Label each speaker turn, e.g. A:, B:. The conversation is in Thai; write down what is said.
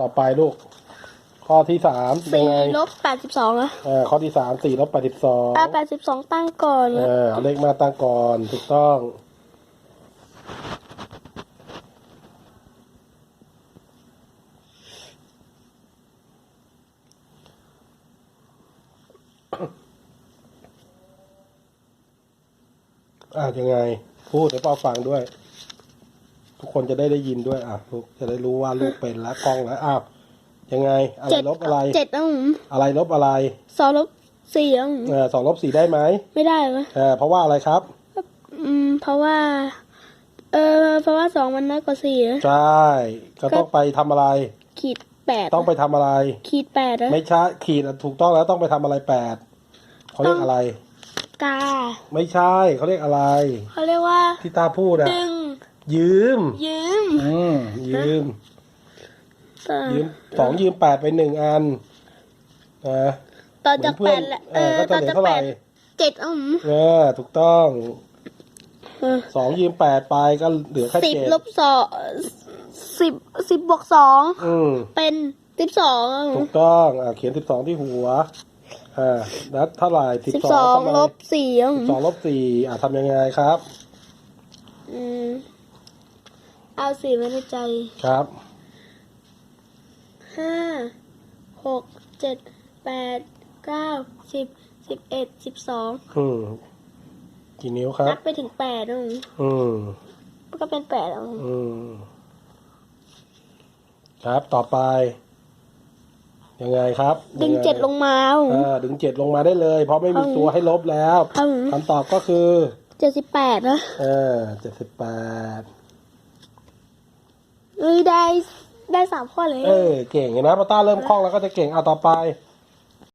A: ต่อไปลูก ข้อที่สามเป็น
B: สี่
A: ไง
B: ลบแปดสิบสองอะ
A: เออข้อที่สามสี่ลบแปดสิบสอง
B: อะแปดสิบสองตั้งก่อน
A: เอ
B: นะ
A: อเอาเลขมาตั้งก่อนถูกต้อง อ่ายังไง พูดให้ป้าฟังด้วย ทุกคนจะได้ได้ยินด้วยอะลูกจะได้รู้ว่าลูกเป็นแล้วกล้องแล้วอ้าวยังไง อะไร
B: เจ็ด
A: ลบอะไร
B: เจ็ดอะผม
A: อะไรลบอะไร
B: สองลบสี่อะผม
A: เออสองลบสี่ได้ไหม
B: ไม่ได้เหรอ
A: เออเพราะว่าอะไรครับ
B: อืม เพราะว่า เออเพราะว่าสองมันน้อยกว่าสี่อะ
A: ใช่ก็ ต้องไปทำอะไร
B: ขีดแปด
A: ต้องไปทำอะไร
B: ขีดแปดอะ
A: ไม่ใช่ขีดอะถูกต้องแล้วต้องไปทำอะไรแปดเขาเรียกอะไร
B: กา
A: ไม่ใช่เขาเรียกอะไร
B: เขาเรียกว่า
A: ที่ตาพูดอะ
B: ดึง
A: ยืม
B: ยืม
A: อืมยืม
B: ต่อ
A: ยืมสองยืมแปดไปหนึ่งอันนะ
B: ต่อจาก
A: เหมื
B: แป
A: อน
B: ด
A: เพื่อน
B: ละ
A: เออก็จะ
B: ต่อ
A: เหลือ
B: จาก
A: เท่าไห
B: แป
A: ร่
B: ดเจ็ดอะผม
A: เออถูกต้อง
B: เออ
A: สองยืมแปดไปก็เหลือแค่
B: สิบ
A: เจ็ด
B: ลบสองสิบสิบบวกสอง
A: อืม
B: เป็นสิบสองอะผม
A: ถูกต้องอ่าเขียนสิบสองที่หัว อ่าแล้วเท่าไหร่สิบ
B: สิบ
A: ส
B: ส
A: อ
B: องง
A: เข้า
B: ล
A: มา
B: บสี่อะผม
A: สองลบสี่อะทำยังไงครับ
B: อืม เอาสี่ไว้ในใจ
A: ครับ
B: ห้าหกเจ็ดแปดเก้าสิบสิบเอ็ดสิบสอง
A: อืมกี่นิ้วครั
B: นั
A: บบ
B: ไปถึงแปดอะ
A: อืม
B: ผมก็เป็นแปดอะ
A: อืมครับต่อไป ยังไงครับ
B: ดึง
A: ยัไเจ็
B: ดลงมาอะ
A: เออดึงเจ็ดลงมาได้เลย เพราะไม่มี
B: เอา
A: ตัวให้ลบแล้ว
B: ครับผม
A: คำตอบก็คือ
B: เจ็ดสิบแปดนะ
A: เออเจ็ดสิบแปด
B: เอ้ย ได้ได้สามข้อเลย
A: เออ เก่งเห็นไหมพอต้าเริ่มคล่องแล้วก็จะเก่งเอาต่อไป